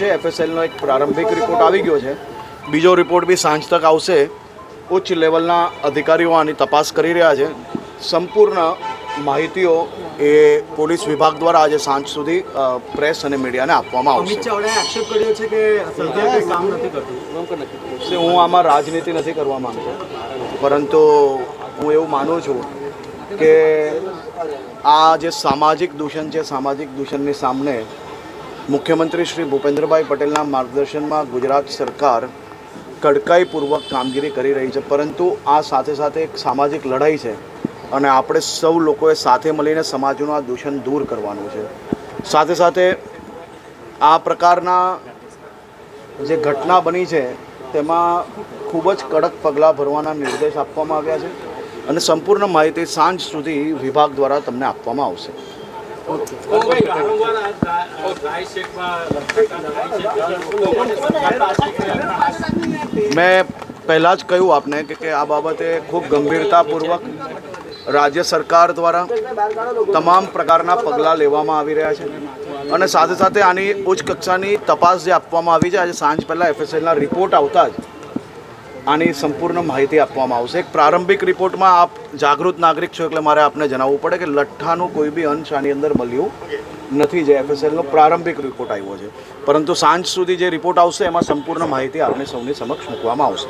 છે એફએસએલનો એક પ્રારંભિક રિપોર્ટ આવી ગયો છે. બીજો રિપોર્ટ બી સાંજ તક આવશે. ઉચ્ચ લેવલના અધિકારીઓ આની તપાસ કરી રહ્યા છે. સંપૂર્ણ માહિતીઓ એ પોલીસ વિભાગ દ્વારા આજે સાંજ સુધી પ્રેસ અને મીડિયાને આપવામાં અમિત આવશે ચાવડાએ આક્ષેપ કર્યો છે કે સરકાર કામ નથી કરતું. સે હું આમાં રાજનીતિ નથી કરવા માંગતો. પરંતુ હું એવું માનું છું કે આ જે સામાજિક દૂષણ છે સામાજિક દૂષણની સામે મુખ્યમંત્રી શ્રી ભૂપેન્દ્રભાઈ પટેલના માર્ગદર્શનમાં ગુજરાત સરકાર કડકાઈપૂર્વક કામગીરી કરી રહી છે, પરંતુ આ સાથે સાથે એક સામાજિક લડાઈ છે અને આપણે સૌ લોકોએ સાથે મળીને સમાજનું આ દૂષણ દૂર કરવાનું છે. સાથે સાથે આ પ્રકારના જે ઘટના બની છે, તેમાં ખૂબ જ કડક પગલાં ભરવાના નિર્દેશ આપવામાં આવ્યા છે અને સંપૂર્ણ માહિતી સાંજ સુધી વિભાગ દ્વારા તમને આપવામાં આવશે. મેં પહેલાં જ કહ્યું આપને કે આ બાબતે ખૂબ ગંભીરતાપૂર્વક રાજ્ય સરકાર દ્વારા તમામ પ્રકારના પગલાં લેવામાં આવી રહ્યા છે. અને સાથે સાથે આની ઉચ્ચ કક્ષાની તપાસ જે આપવામાં આવી છે, આજે સાંજ પહેલાં એફએસએલના રિપોર્ટ આવતા જ આની સંપૂર્ણ માહિતી આપવામાં આવશે. એક પ્રારંભિક રિપોર્ટમાં આપ જાગૃત નાગરિક છો એટલે મારે આપને જણાવવું પડે કે લઠ્ઠાનું કોઈ બી અંશ આની અંદર મળ્યું નથી જે એફએસએલનો પ્રારંભિક રિપોર્ટ આવ્યો છે. પરંતુ સાંજ સુધી જે રિપોર્ટ આવશે એમાં સંપૂર્ણ માહિતી આપને સૌની સમક્ષ મૂકવામાં આવશે.